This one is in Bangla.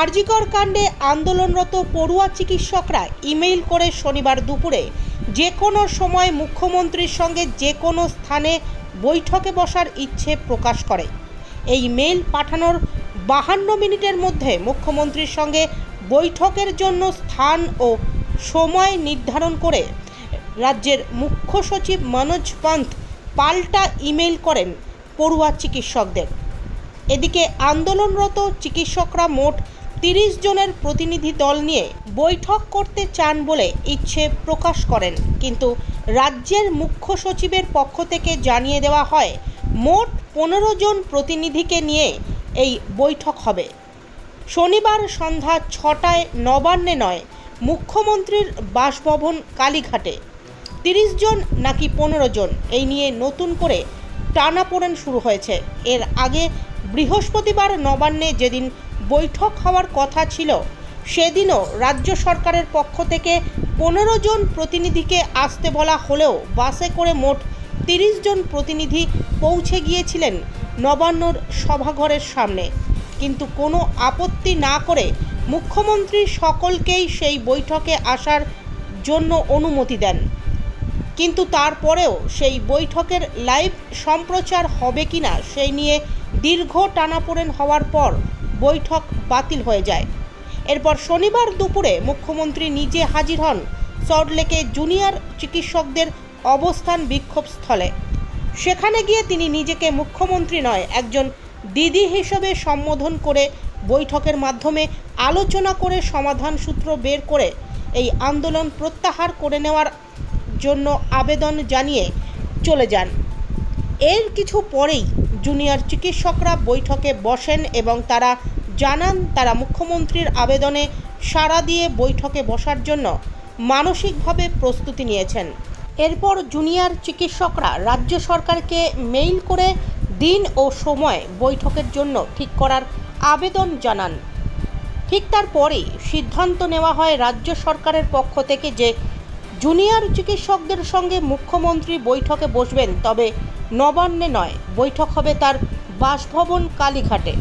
আরজিকর কাণ্ডে আন্দোলনরত পড়ুয়া চিকিৎসকরা ইমেইল করে শনিবার দুপুরে যে কোনো সময় মুখ্যমন্ত্রীর সঙ্গে যে কোনো স্থানে বৈঠকে বসার ইচ্ছে প্রকাশ করে। এই মেইল পাঠানোর বাহান্ন মিনিটের মধ্যে মুখ্যমন্ত্রীর সঙ্গে বৈঠকের জন্য স্থান ও সময় নির্ধারণ করে রাজ্যের মুখ্য সচিব মনোজ পন্থ পাল্টা ইমেইল করেন পড়ুয়া চিকিৎসকদের। এদিকে আন্দোলনরত চিকিৎসকরা মোট তিরিশ জনের প্রতিনিধি দল নিয়ে বৈঠক করতে চান বলে ইচ্ছে প্রকাশ করেন। কিন্তু রাজ্যের মুখ্য সচিবের পক্ষ থেকে জানিয়ে দেওয়া হয়, মোট পনেরো জন প্রতিনিধিকে নিয়ে এই বৈঠক হবে। শনিবার সন্ধ্যা ছটায় নবান্নে নয়, মুখ্যমন্ত্রীর বাসভবন কালীঘাটে। তিরিশ জন নাকি পনেরো জন, এই নিয়ে নতুন করে টানাপোড়েন শুরু হয়েছে। এর আগে বৃহস্পতিবার নবান্নে যেদিন বৈঠক হওয়ার কথা ছিল। সেদিনও রাজ্য সরকারের পক্ষ থেকে পনেরো জন প্রতিনিধিকে আসতে বলা হলেও বাসে করে মোট তিরিশ জন প্রতিনিধি পৌঁছে গিয়েছিলেন নবান্নর সভাঘরের সামনে। কিন্তু কোনো আপত্তি না করে মুখ্যমন্ত্রী সকলকেই সেই বৈঠকে আসার জন্য অনুমতি দেন। কিন্তু তারপরেও সেই বৈঠকের লাইভ সম্প্রচার হবে কিনা সেই নিয়ে দীর্ঘ টানাপোড়েন হওয়ার পর বৈঠক বাতিল হয়ে যায়। এরপর শনিবার দুপুরে মুখ্যমন্ত্রী নিজে হাজির হন সল্টলেকে জুনিয়র চিকিৎসকদের অবস্থান বিক্ষোভ স্থলে। সেখানে গিয়ে তিনি নিজেকে মুখ্যমন্ত্রী নয়, একজন দিদি হিসেবে সম্বোধন করে বৈঠকের মাধ্যমে আলোচনা করে সমাধান সূত্র বের করে এই আন্দোলন প্রত্যাহার করে নেওয়ার জন্য আবেদন জানিয়ে চলে যান। এর কিছু পরেই জুনিয়র চিকিৎসকরা বৈঠকে বসেন এবং তারা জানান তারা মুখ্যমন্ত্রীর আবেদনে সাড়া দিয়ে বৈঠকে বসার জন্য মানসিকভাবে প্রস্তুতি নিয়েছেন। এরপর জুনিয়র চিকিৎসকরা রাজ্য সরকারকে মেইল করে দিন ও সময় বৈঠকের জন্য ঠিক করার আবেদন জানান। ঠিক তারপরেই সিদ্ধান্ত নেওয়া হয় রাজ্য সরকারের পক্ষ থেকে যে জুনিয়র চিকিৎসকদের সঙ্গে মুখ্যমন্ত্রী বৈঠকে বসবেন, তবে নবান্নে নয় বৈঠক হবে তার বাসভবন কালীঘাটে।